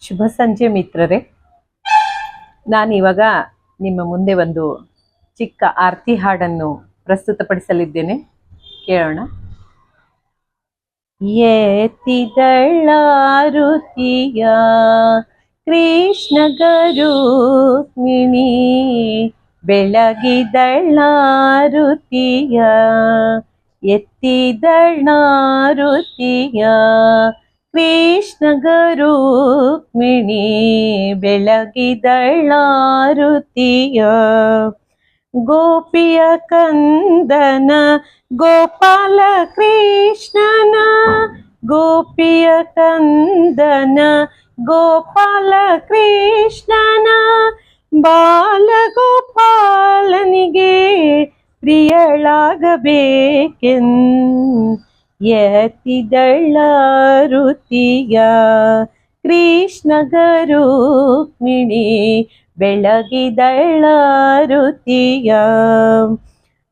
ಶುಭ ಸಂಜೆ ಮಿತ್ರರೇ. ನಾನಿವಾಗ ನಿಮ್ಮ ಮುಂದೆ ಒಂದು ಚಿಕ್ಕ ಆರತಿ ಹಾಡನ್ನು ಪ್ರಸ್ತುತಪಡಿಸಲಿದ್ದೇನೆ. ಕೇಳೋಣ. ಎತ್ತಿದಳ್ಳಾರುತಿಯ ಕೃಷ್ಣ ಗರುಕ್ಮಿಣಿ ಬೆಳಗಿದಳ್ಳಾರುತಿಯ, ಎತ್ತಿದಳ್ಳಾರುತಿಯ ಕೃಷ್ಣ ಗರುಕ್ಮಿಣಿ ಬೆಳಗಿದಳ್ಳಾರುತಿಯ ಗೋಪಿಯ ಕಂದನ ಗೋಪಾಲ ಕೃಷ್ಣನ ಗೋಪಿಯ ಕಂದನ ಗೋಪಾಲ ಕೃಷ್ಣನ ಬಾಲಗೋಪಾಲನಿಗೆ ಪ್ರಿಯಳಾಗಬೇಕೆನ್ ಎತ್ತಿದಳ್ಳಾರುತಿಯ ಕೃಷ್ಣ ಗರುಕ್ಮಿಣಿ ಬೆಳಗಿದಳ್ಳಾರುತಿಯ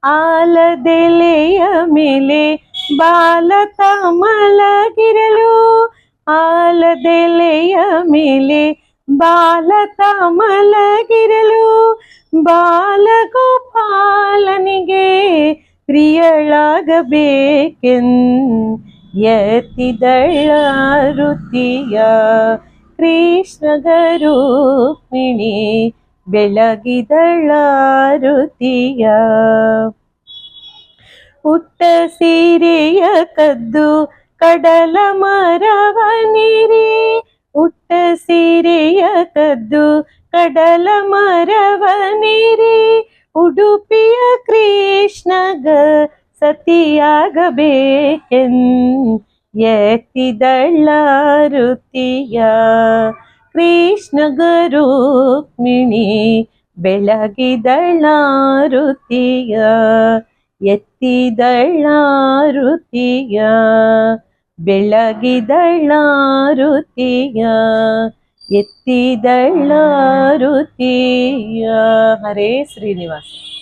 ಆಲದೆಲೆಯ ಮೇಲೆ ಬಾಲತ ಮಲಗಿರಲು ಆಲದೆಲೆಯ ಮೇಲೆ ಬಾಲತ ಮಲಗಿರಲು ಬಾಲಗೋಪಾಲನಿಗೆ ಪ್ರಿಯಳಾಗಬೇಕೆನ್ ಎತ್ತಿದಳ್ಳಾರುತಿಯ ಕೃಷ್ಣ ಬೆಳಗಿದಳಾರುತಿಯ ಬೆಳಗಿದಳ್ಳಾರುತಿಯ ಉಟ್ಟ ಸೀರೆಯ ಕದ್ದು ಕಡಲ ಮರವ ನೀರಿ. ಉಟ್ಟ ಸೀರೆಯ ಕದ್ದು ಕಡಲ ಮರವ ನೀರಿ. ಉಡುಪಿಯ ಕೃಷ್ಣಗ ಸತಿಯಾಗಬೇಕೆನ್ ಎತ್ತಿದಳ್ಳಾರುತಿಯ ಕೃಷ್ಣ ಗರುಕ್ಮಿಣಿ ಬೆಳಗಿದಳ್ಳಾರುತಿಯ ಎತ್ತಿದಳ್ಳಾರುತಿಯ ಬೆಳಗಿದಳ್ಳಾರುತಿಯ ಎತ್ತಿದಳ್ಳಾರುತಿಯ ಹರೇ ಶ್ರೀನಿವಾಸ